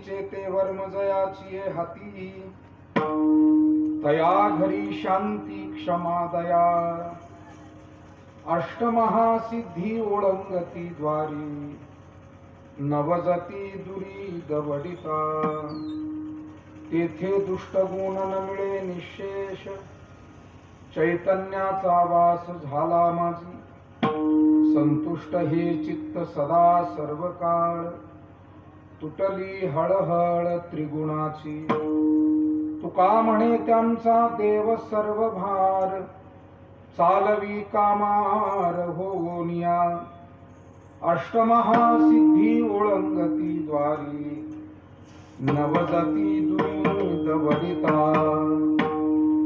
भक्तीचे ते वर्म जयाची हाती. तया घरी शांती क्षमा दया. अष्टमहासिद्धी ओळंगती द्वारी. नवजती दुरी दवडिता तेथे दुष्टगुण न मिळे निशेष. चैतन्याचा वास झाला माझी. संतुष्ट हे चित्त सदा सर्व काळ तुटली हळहळ त्रिगुणाची. तुका म्हणे त्यांचा देव सर्व भार चालवी कामार होनिया अष्टमहासिद्धी ओळंगती द्वारी. नवजती दुर्दवडिता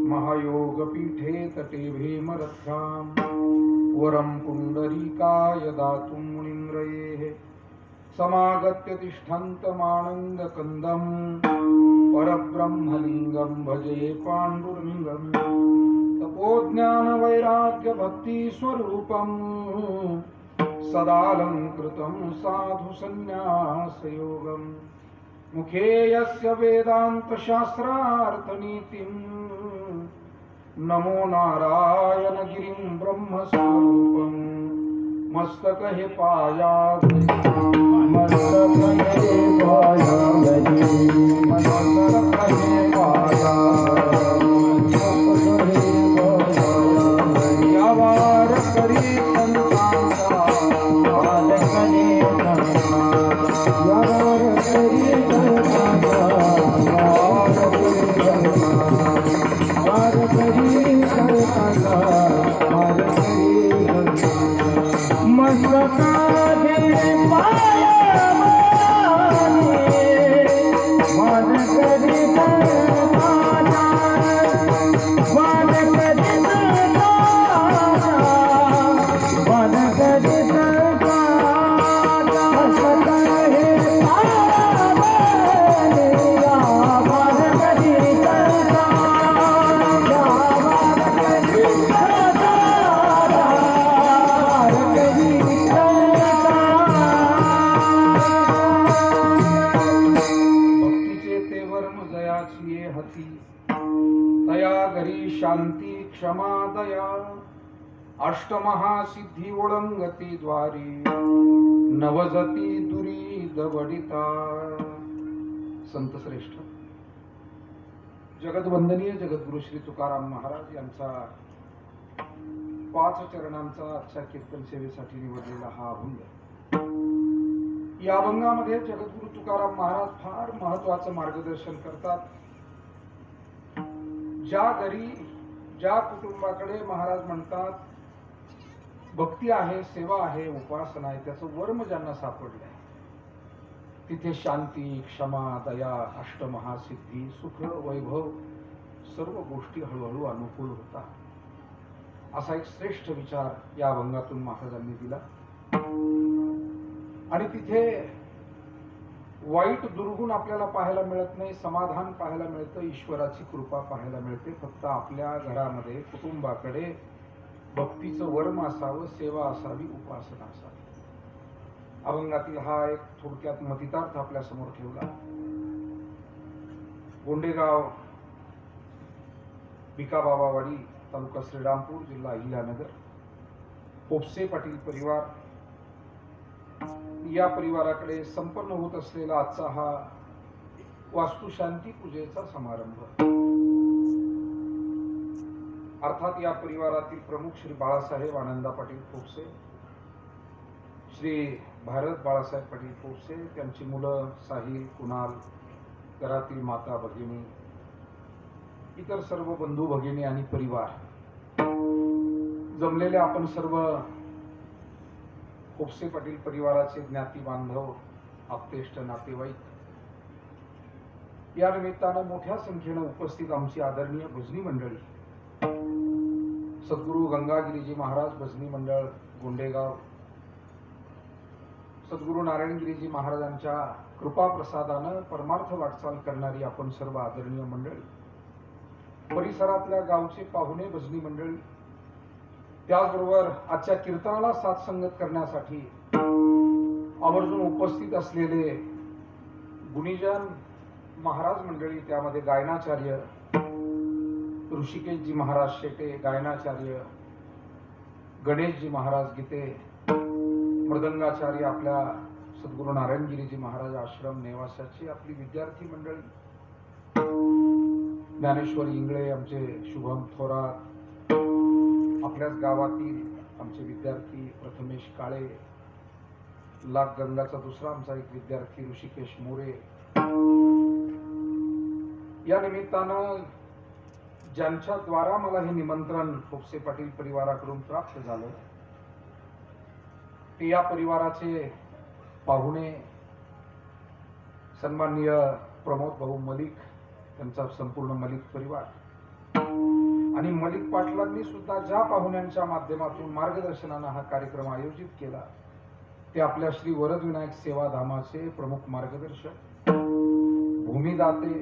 महायोग पीठे तटे भीमरथ्याम वरं पुण्डरीकाय दातुं मुनिन्द्रयेः समागत्य तिष्ठन्तमानन्दकन्दम् परब्रह्मलिङ्गं भजे पाण्डुरङ्गम् तपोज्ञानवैराग्यभक्तिस्वरूपम्। सदालङ्कृतं साधुसन्न्यासयोगम्। मुखे यस्य वेदान्तशास्त्रार्थनीतिम्। नमो नारायणगिरिं ब्रह्मस्वरूपम्। मस्तक हे पाया मस्तक हे पाया मस्तक हे पाया द्वारी नवजती दुरी दवडिता संत श्रेष्ठ जगदवंदनीय जगद्गुरु श्री तुकाराम महाराज यांचा पाच चरणांचा आजच्या कीर्तन सेवेसाठी निवडलेला हा अभंग. या अभंगामध्ये जगद्गुरु तुकाराम महाराज फार महत्वाचं मार्गदर्शन करतात. ज्या घरी ज्या कुटुंबाकडे महाराज म्हणतात भक्ती आहे सेवा आहे उपासना आहे त्याचं वर्म ज्यांना सापडलंय तिथे शांती क्षमा दया अष्टमहासिद्धी सुख वैभव सर्व गोष्टी हळूहळू अनुकूल होतात. असा एक श्रेष्ठ विचार या अभंगातून महाराजांनी दिला. आणि तिथे वाईट दुर्गुण आपल्याला पाहायला मिळत नाही समाधान पाहायला मिळतं ईश्वराची कृपा पाहायला मिळते फक्त आपल्या घरामध्ये कुटुंबाकडे भक्तीचं वर्म असावं सेवा असावी उपासना असावी. अभंगातील हा एक थोडक्यात मतितार्थ आपल्यासमोर ठेवला. गोंडेगाव भिकाबाबावाडी तालुका श्रीरामपूर जिल्हा अहिल्यानगर. पोपसे पाटील परिवार. या परिवाराकडे संपन्न होत असलेला आजचा हा वास्तुशांती पूजेचा समारंभ. अर्थात या परिवारातील प्रमुख श्री बाळासाहेब आनंदा पाटील फोपसे श्री भारत बाळासाहेब पाटील फोपसे त्यांची मुलं साहिल कुणाल घरातील माता भगिनी इतर सर्व बंधू भगिनी आणि परिवार. जमलेले आपण सर्व खोपसे पाटील परिवाराचे ज्ञाती बांधव आप्तेष्ट नातेवाईक. या निमित्तानं मोठ्या संख्येनं उपस्थित आमची आदरणीय भजनी मंडळी. सद्गुरू गंगागिरीजी महाराज भजनी मंडळ गोंडेगाव. सद्गुरू नारायणगिरीजी महाराजांच्या कृपा प्रसादानं परमार्थ वाटचाल करणारी आपण सर्व आदरणीय मंडळी. परिसरातल्या गावचे पाहुणे भजनी मंडळी. त्याचबरोबर आजच्या कीर्तनाला साथ संगत करण्यासाठी आवर्जून उपस्थित असलेले गुणीजन महाराज मंडळी त्यामध्ये गायनाचार्य ऋषिकेशजी महाराज शेटे गायनाचार्य गणेशजी महाराज गीते मृदंगाचार्य आपल्या सद्गुरू नारायणगिरीजी महाराज आश्रम नेवासाची आपली विद्यार्थी मंडळी. ज्ञानेश्वर इंगळे आमचे शुभम थोरात आपल्याच गावातील आमचे विद्यार्थी प्रथमेश काळे लाख गंगाचा दुसरा आमचा एक विद्यार्थी ऋषिकेश मोरे. या निमित्तानं ज्यांच्या द्वारा मला हे निमंत्रण फोपसे पाटील परिवाराकडून प्राप्त झालं ते या परिवाराचे पाहुणे सन्माननीय प्रमोद भाऊ मलिक त्यांचा संपूर्ण मलिक परिवार. आणि मलिक पाटलांनी सुद्धा ज्या पाहुण्यांच्या माध्यमातून मार्गदर्शनानं हा कार्यक्रम आयोजित केला ते आपल्या श्री वरदविनायक सेवा धामाचे प्रमुख मार्गदर्शक भूमिदाते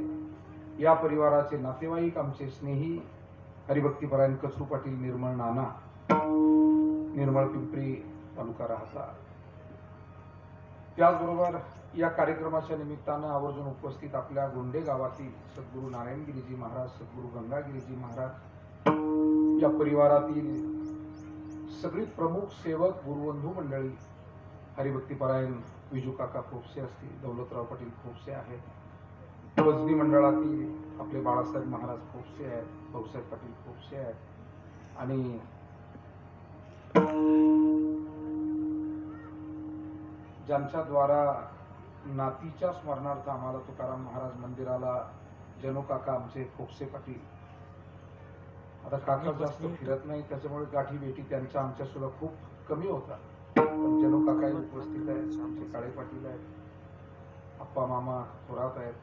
या परिवाराचे नातेवाईक आमचे स्नेही हरिभक्तीपरायण कसरू पाटील निर्मळ नाना निर्मळ पिंपरी तालुका राहता. त्याचबरोबर या कार्यक्रमाच्या निमित्तानं आवर्जून उपस्थित आपल्या गोंडे गावातील सद्गुरू नारायणगिरीजी महाराज सद्गुरू गंगागिरीजी महाराज या परिवारातील सगळी प्रमुख सेवक गुरुबंधू मंडळी हरिभक्तीपरायण विजू काका खोपसे असतील दौलतराव पाटील खोपसे आहेत वजनी मंडळातील आपले बाळासाहेब महाराज फोपसे आहेत भाऊसाहेब पाटील फोपसे आहेत आणि ज्यांच्या द्वारा नातीच्या स्मरणार्थ आम्हाला तुकाराम महाराज मंदिराला जनू काका आमचे फोपसे पाटील. आता काका जास्त फिरत नाही त्याच्यामुळे गाठी भेटी त्यांच्या आमच्या सुद्धा खूप कमी होतात. पण जनू काका उपस्थित आहेत आमचे काळे पाटील आहेत आप्पा मामा थोरात आहेत.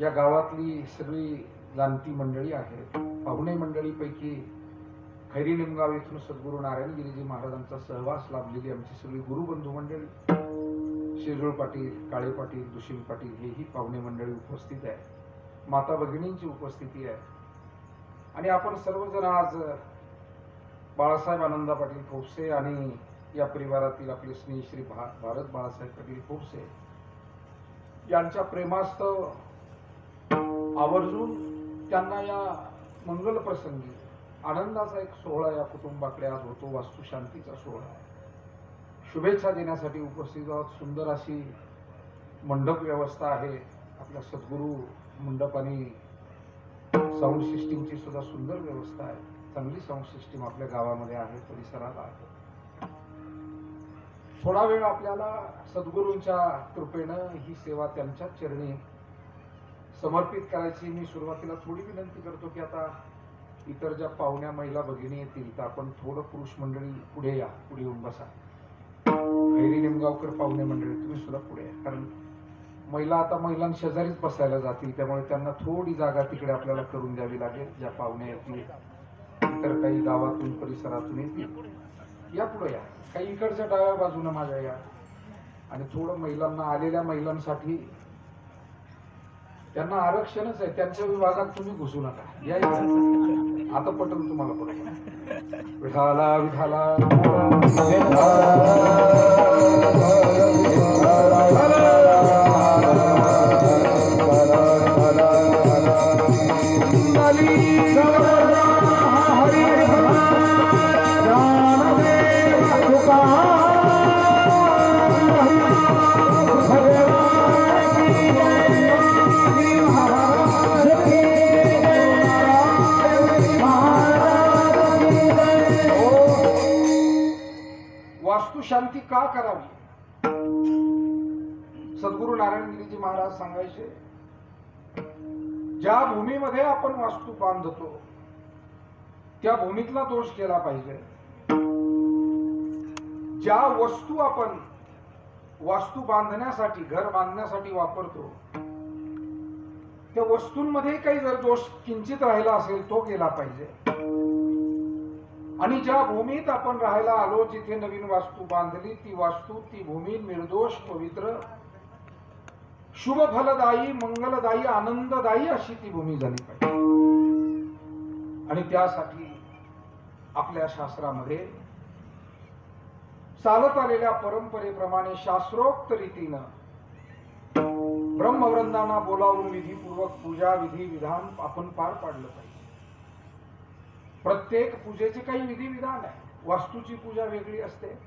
या गावातली सगळी जाणती मंडळी आहेत. पाहुणे मंडळीपैकी खैरी निमगाव येथून सद्गुरू नारायणगिरीजी महाराजांचा सहवास लाभलेली आमची सगळी गुरुबंधू मंडळी शेजूळ पाटील काळे पाटील दुशील पाटील हेही पाहुणे मंडळी उपस्थित आहे माता भगिनींची उपस्थिती आहे. आणि आपण सर्वजण आज बाळासाहेब आनंदा पाटील फोपसे आणि या परिवारातील आपले स्नेही श्री भा भारत बाळासाहेब पाटील फोपसे यांच्या प्रेमास्तव आवर्जून त्यांना या मंगल प्रसंगी आनंदाचा एक सोहळा या कुटुंबाकडे आज होतो वास्तुशांतीचा सोहळा आहे. शुभेच्छा देण्यासाठी उपस्थित आहोत. सुंदर अशी मंडप व्यवस्था आहे. आपल्या सद्गुरू मंडप आणि साऊंड सिस्टीमची सुद्धा सुंदर व्यवस्था आहे. चांगली साऊंड सिस्टीम आपल्या गावामध्ये आहे परिसरात आहे. थोडा वेळ आपल्याला सद्गुरूंच्या कृपेनं ही सेवा त्यांच्या चरणी समर्पित करायची मी सुरुवातीला थोडी विनंती करतो की आता इतर ज्या पाहुण्या महिला भगिनी येतील तर आपण थोडं पुरुष मंडळी पुढे या पुढे येऊन बसा. खैरी निमगावकर पाहुणे मंडळी तुम्ही सुद्धा पुढे या. कारण महिला आता महिलांशेजारीच बसायला जातील त्यामुळे त्यांना थोडी जागा तिकडे आपल्याला करून द्यावी लागेल ज्या पाहुण्या येतील. इतर काही गावातून परिसरातून येतील. या पुढे या. काही इकडच्या डाव्या बाजूने माझ्या या. आणि थोडं महिलांना आलेल्या महिलांसाठी त्यांना आरक्षणच आहे. त्यांच्या विभागात तुम्ही घुसू नका. या आता पटल तुम्हाला पटल विठाला विठाला. महाराज सांगायचे ज्या भूमीमध्ये आपण वास्तू बांधतो त्या भूमीतला दोष केला पाहिजे. ज्या वस्तू आपण वास्तू बांधण्यासाठी घर बांधण्यासाठी वापरतो त्या वस्तूंमध्ये काही जर दोष किंचित राहिला असेल तो केला पाहिजे. आणि ज्या भूमीत आपण राहायला आलो जिथे नवीन वास्तू बांधली ती वास्तू ती भूमी निर्दोष पवित्र शुभ फलदायी मंगलदायी आनंददायी अशी ती भूमी झाली पाहिजे. आणि त्यासाठी आपल्या शास्त्रामध्ये चालत आलेल्या परंपरेप्रमाणे शास्त्रोक्त रीतीनं ब्रह्मवृंदांना बोलावून विधीपूर्वक पूजा विधी विधान आपण पार पाडलं पाहिजे. प्रत्येक पूजेचे काही विधी विधान आहे. वास्तूची पूजा वेगळी असते.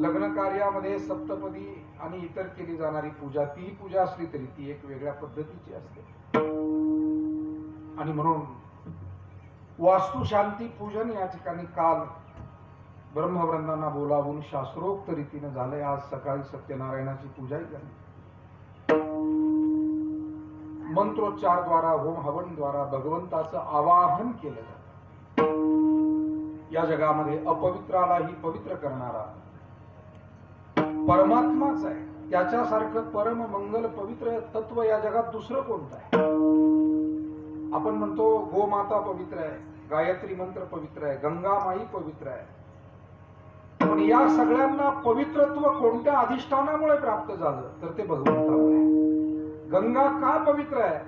लग्न कार्यामध्ये सप्तपदी आणि इतर केली जाणारी पूजा ती पूजा असली तरी ती एक वेगळ्या पद्धतीची असते. आणि म्हणून वास्तू शांती पूजन या ठिकाणी काल ब्रह्मवृंदांना बोलावून शास्त्रोक्त रीतीने झालंय. आज सकाळी सत्यनारायणाची पूजाही झाली. मंत्रोच्चारद्वारा होम हवनद्वारा भगवंताचं आवाहन केलं जात. या जगामध्ये अपवित्रालाही पवित्र करणारा परमात्माच आहे. त्याच्यासारखं परम मंगल पवित्र तत्व या जगात दुसरं कोणतं आहे? आपण म्हणतो गोमाता पवित्र आहे गायत्री मंत्र पवित्र आहे गंगा माई पवित्र आहे. पण या सगळ्यांना पवित्रत्व कोणत्या अधिष्ठानामुळे प्राप्त झालं? तर ते भगवंतामुळे गंगा का पवित्र आहे?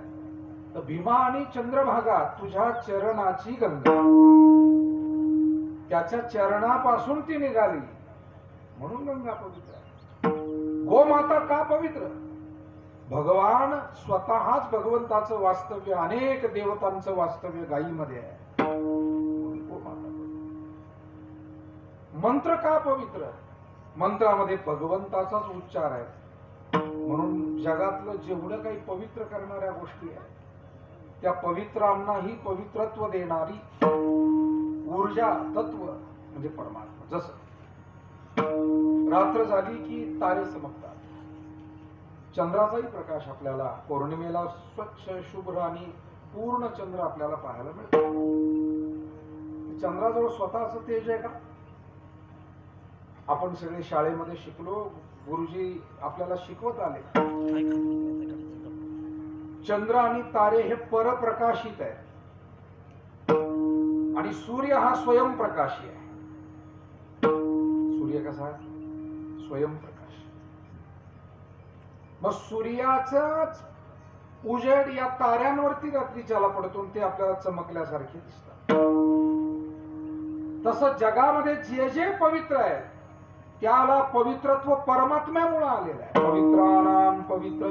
तर भीमा आणि चंद्रभागा तुझ्या चरणाची गंगा. त्याच्या चरणापासून ती निघाली. म्हणून गंगा पवित्र आहे. गोमाता का पवित्र? भगवान स्वतःच भगवंताचं वास्तव्य अनेक देवतांचं वास्तव्य गायीमध्ये आहे. गोमाता मंत्र का पवित्र? मंत्रामध्ये भगवंताचाच उच्चार आहे. म्हणून जगातलं जेवढं काही पवित्र करणाऱ्या गोष्टी आहेत त्या पवित्रांनाही पवित्रत्व देणारी ऊर्जा तत्व म्हणजे परमात्मा जसं रात्र झाली की तारे चमकतात. चंद्राचाही प्रकाश आपल्याला पौर्णिमेला स्वच्छ शुभ्र आणि पूर्ण चंद्र आपल्याला पाहायला मिळतो. चंद्राजवळ स्वतःच तेज आहे का? आपण सगळे शाळेमध्ये शिकलो गुरुजी आपल्याला शिकवत आले. चंद्र आणि तारे हे परप्रकाशित आहेत. आणि सूर्य हा स्वयंप्रकाशी आहे. सूर्य कसा आहे? स्वयंप्रकाश. मग सूर्याचाच उजेड या ताऱ्यांवरती रात्रीच्याला पडतो ते आपल्याला चमकल्यासारखे दिसतात. तसं जगामध्ये जे जे पवित्र आहे त्याला पवित्रत्व परमात्म्यामुळे आलेलं आहे. पवित्राणाम पवित्र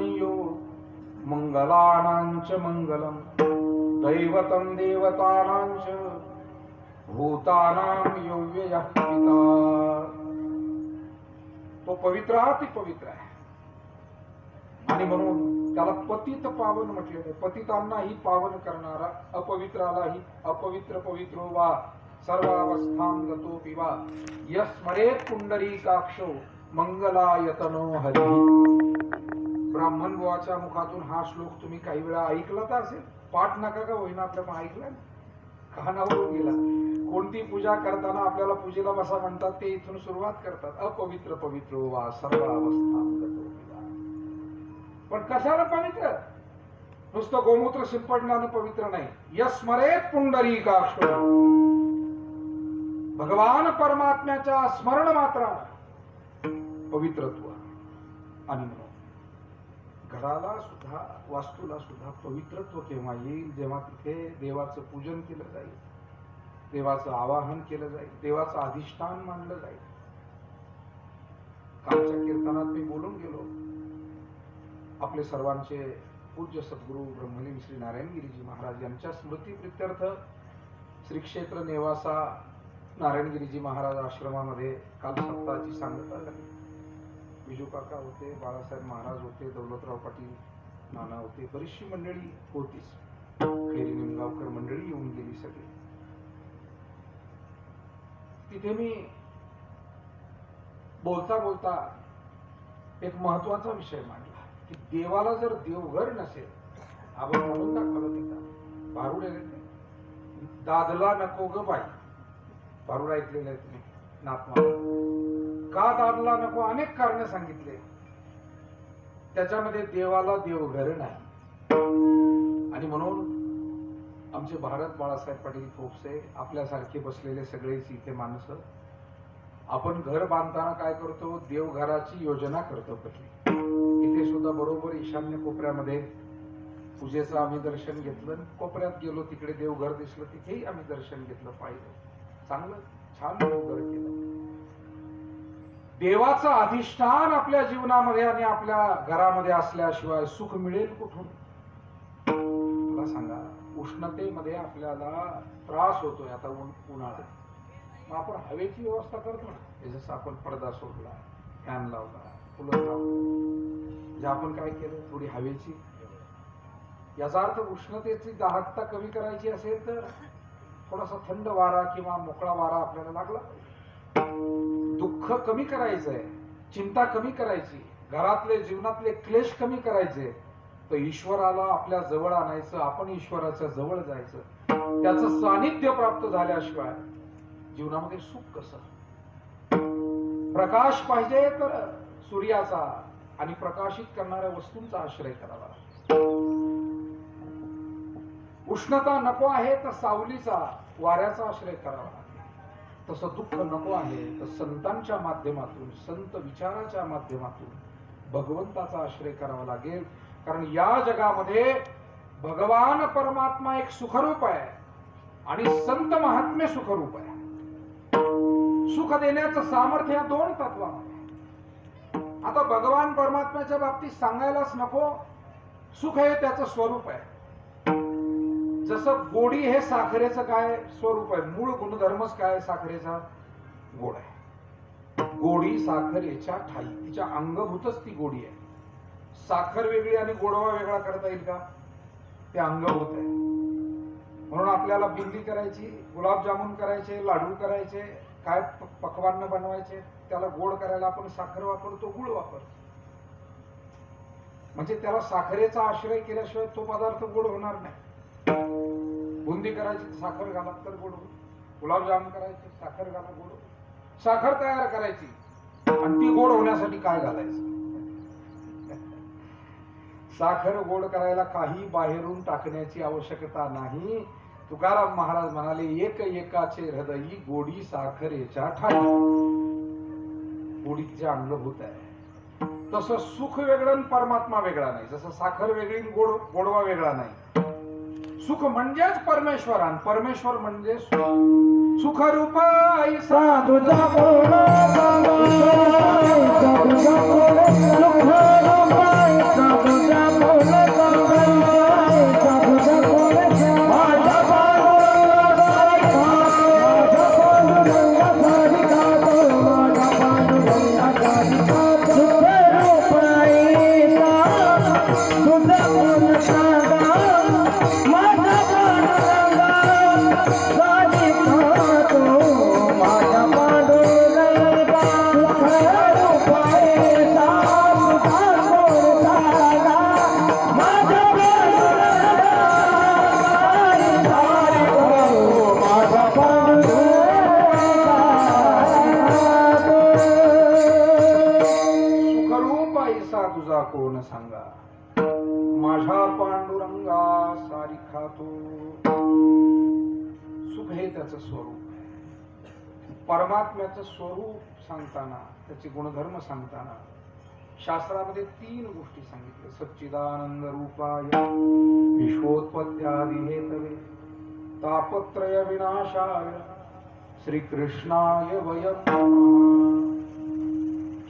मंगलानांच मंगलम. दैवतम देवतानांच भूतानाम योव्य पिता. तो पवित्र अति पवित्र आहे. आणि म्हणून त्याला पतित पावन म्हटलेलं आहे. पतितांनाही पावन करणारा अपवित्रालाही अपवित्र पवित्रो वा सर्वावस्थां गतो पिवा यस्मरेत पुंडरीकाक्षो मंगलायतनो हरी. ब्राह्मण बुवाच्या मुखातून हा श्लोक तुम्ही काही वेळा ऐकला तर असेल. पाठ नका का होईना आपल्या पण ऐकला कानावरून गेला? कोणती पूजा करताना आपल्याला पूजेला बसा म्हणतात ते इथून सुरुवात करतात. अपवित्र पवित्र वा सर्व अवस्था पण कशाला पवित्र? नुसतं गोमूत्र शिंपडण्यानं पवित्र नाही. यस्मरे पुंडरी भगवान परमात्म्याच्या स्मरण मात्र पवित्रत्व आणि म्हणून घराला सुद्धा वास्तूला सुद्धा पवित्रत्व केव्हा येईल? जेव्हा तिथे देवाचं पूजन केलं जाईल. देवाचं आवाहन केलं जाईल देवाचं अधिष्ठान मानलं जाईल. कालच्या कीर्तनात मी बोलून गेलो. आपले सर्वांचे पूज्य सद्गुरू ब्रह्मलिंग श्री नारायणगिरीजी महाराज यांच्या स्मृती प्रित्यर्थ श्री क्षेत्र नेवासा नारायणगिरीजी महाराज आश्रमामध्ये काल सप्ताहाची सांगता झाली. विजू काका होते बाळासाहेब महाराज होते दौलतराव पाटील नाना होते बरीचशी मंडळी होतीच. फेरी निमगावकर मंडळी येऊन गेली सगळी. तिथे मी बोलता बोलता एक महत्त्वाचा विषय मांडला की देवाला जर देवघर नसेल आपण म्हणून दाखवलं तिथं. दादला नको ग बाई. भारूड ऐकलेले आहे तुम्ही नाथमा का दादला नको? अनेक कारण सांगितले. त्याच्यामध्ये देवाला देवघर नाही. आणि म्हणून आमचे भारत बाळासाहेब पाटील फोपसे आपल्यासारखे बसलेले सगळेच इथे माणसं. आपण घर बांधताना काय करतो? देवघराची योजना करतो कधी इथे सुद्धा बरोबर ईशान्य कोपऱ्यामध्ये पूजेचं आम्ही दर्शन घेतलं कोपऱ्यात गेलो तिकडे देवघर दिसलं तिथेही आम्ही दर्शन घेतलं पाहिलं. चांगलं छान देवघर केलं. देवाचं अधिष्ठान आपल्या जीवनामध्ये आणि आपल्या घरामध्ये असल्याशिवाय सुख मिळेल कुठून? मला सांगा. उष्णतेमध्ये आपल्याला त्रास होतोय आता उन- उन्हाळा मग आपण हवेची व्यवस्था करतो ना. जसं आपण पडदा सोडला फॅन लावला फुलं लावलं. आपण काय केलं थोडी हवेची. याचा अर्थ उष्णतेची दाहकता कमी करायची असेल तर थोडासा थंड वारा किंवा मोकळा वारा आपल्याला लागला. दुःख कमी करायचंय चिंता कमी करायची घरातले जीवनातले क्लेश कमी करायचे तर ईश्वराला आपल्या जवळ आणायचं आपण ईश्वराच्या जवळ जायचं. त्याचं सानिध्य प्राप्त झाल्याशिवाय जीवनामध्ये सुख कसं? प्रकाश पाहिजे तर सूर्याचा आणि प्रकाशित करणाऱ्या वस्तूंचा आश्रय करावा. उष्णता नको आहे तर सावलीचा वाऱ्याचा आश्रय करावा लागेल. तसं दुःख नको आहे तर संतांच्या माध्यमातून संत विचाराच्या माध्यमातून भगवंताचा आश्रय करावा लागेल. कारण या जगामध्ये भगवान परमात्मा एक सुखरूप आहे आणि संत महात्म्य सुखरूप आहे. सुख देण्याचं सामर्थ्य या दोन तत्वामध्ये आता भगवान परमात्म्याच्या बाबतीत सांगायलाच नको सुख हे त्याचं स्वरूप आहे. जसं गोडी हे साखरेचं काय स्वरूप आहे मूळ गुणधर्मच काय साखरेचा? गोड आहे. गोडी साखरेच्या ठाई तिच्या अंगभूतच ती गोडी आहे. साखर वेगळी आणि गोडवा वेगळा करता येईल का? ते अंगभूत आहे. म्हणून आपल्याला बुंदी करायची गुलाबजामुन करायचे लाडू करायचे काय पकवान बनवायचे त्याला गोड करायला आपण साखर वापरतो गुळ वापरतो. म्हणजे त्याला साखरेचा आश्रय केल्याशिवाय तो पदार्थ गोड होणार नाही. बुंदी करायची साखर घाला तर गोड होईल. गुलाबजाम करायचे साखर घाला गोड साखर तयार करायची. आणि ती गोड होण्यासाठी काय घालायचं? साखर गोड करायला काही बाहेरून टाकण्याची आवश्यकता नाही. तुकाराम महाराज म्हणाले एक एकाचे हृदयी गोडी साखरेच्या ठाई गोडीचे होत आहे. तसं सुख वेगळं परमात्मा वेगळा नाही. जसं साखर वेगळी गोड गोडवा वेगळा नाही. सुख म्हणजेच परमेश्वर आणि परमेश्वर म्हणजे सुख. सुखरूपाई साधू तुझा बोल तुझा बोल तुझा बोल स्वरूप. आहे परमात्म्याचं स्वरूप सांगताना त्याचे गुणधर्म सांगताना शास्त्रामध्ये तीन गोष्टी सांगितल्या. सच्चिदानंद रूपाय विश्वोत्पत्त्यादी हेतवे तापत्रय विनाशाय श्रीकृष्णाय वयम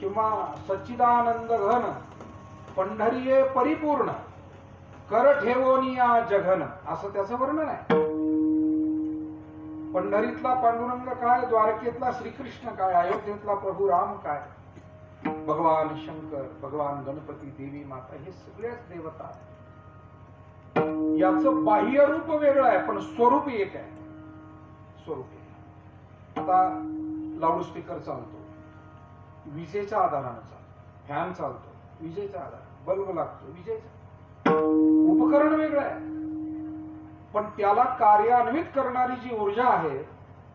किंवा सच्चिदानंद घन पंढरीये परिपूर्ण कर ठेवोनिया जघन असं त्याचं वर्णन आहे. पंढरीतला पांडुरंग काय द्वारकेतला श्रीकृष्ण काय अयोध्येतला प्रभू राम काय? भगवान शंकर भगवान गणपती देवी माता हे सगळेच देवता याच याचं बाह्य रूप वेगळं आहे पण स्वरूप एक आहे. स्वरूप एक. आहे. आता लाऊडस्पीकर चालतो. विजेच्या आधारानं चालतो. फॅन चालतो. विजेच्या आधार बल्ब लागतो. विजेचा. उपकरण वेगळं आहे. पण त्याला कार्यान्वित करणारी जी ऊर्जा आहे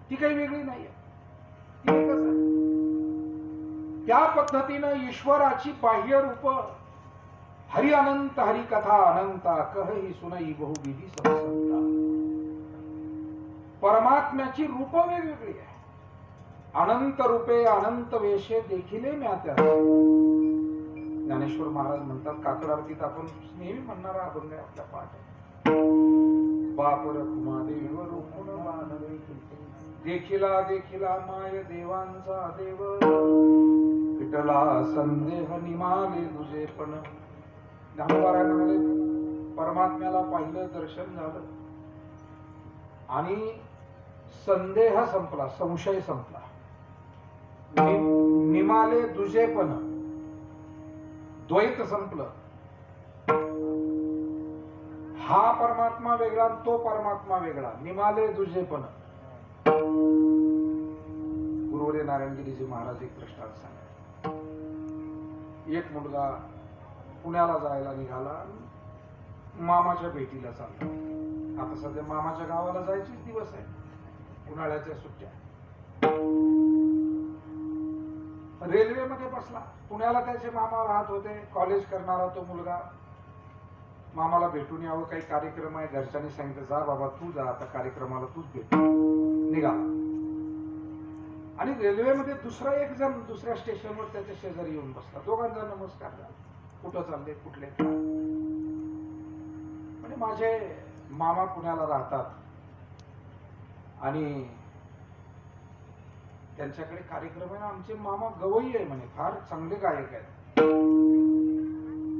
ती काही वेगळी नाही ती एकच आहे. त्या पद्धतीनं ईश्वराची बाह्य रूप हरि अनंत हरि कथा अनंता कह ही सुनई बहुविधी परमात्म्याची रूप वेगवेगळी आहे अनंत रूपे अनंत वेशे देखिले म्यात्या ज्ञानेश्वर महाराज म्हणतात काकड आरतीत आपण नेहमी म्हणणारा अभंग आहे आपल्या पाठ आहे. बाप कुमादेव देव रुकुण बांधले देखिला देखिला माय देवांचा देव. विठला संदेह निमाले तुझे पण. ज्ञानोबारायला परमात्म्याला पाहिलं दर्शन झालं. आणि संदेह संपला संशय संपला. नि- निमाले दुजेपण द्वैत संपलं. हा परमात्मा वेगळा आणि तो परमात्मा वेगळा. निमाले दुजेपण. गुरुवरे नारायणगिरीजी महाराज एक प्रश्नात सांगा एक मुलगा पुण्याला जायला निघाला मामाच्या भेटीला चालला. आता सध्या मामाच्या गावाला जायचेच दिवस आहे उन्हाळ्याच्या सुट्ट्या. रेल्वेमध्ये बसला. पुण्याला त्याचे मामा राहत होते. कॉलेज करणारा तो मुलगा मामाला भेटून यावं काही कार्यक्रम आहे घरच्यांनी सांगितलं जा बाबा तू जा आता कार्यक्रमाला तूच भेट. निघा. आणि रेल्वेमध्ये दुसरा एक जण दुसऱ्या स्टेशनवर त्याच्या शेजारी येऊन बसला. दोघांचा नमस्कार कुठं चालले कुठले? म्हणजे माझे मामा पुण्याला राहतात. आणि त्यांच्याकडे कार्यक्रम आहे ना आमचे मामा गवई आहे म्हणे. फार चांगले गायक आहेत.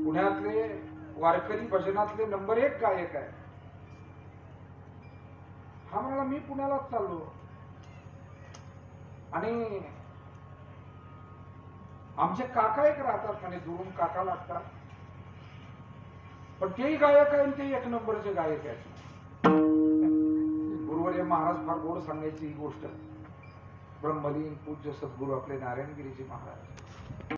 पुण्यातले वारकरी भजनातले नंबर एक गायक आहे. हा म्हणाला मी पुण्यालाच चाललो. आणि आमचे काका एक राहतात म्हणे दुरून काका लागतात. पण तेही गायक आहे आणि ते एक नंबरचे गायक आहेत. गुरुवर्य महाराज फार गोड सांगायची ही गोष्ट. ब्रह्मलीन पूज्य सद्गुरू आपले नारायणगिरीजी महाराज.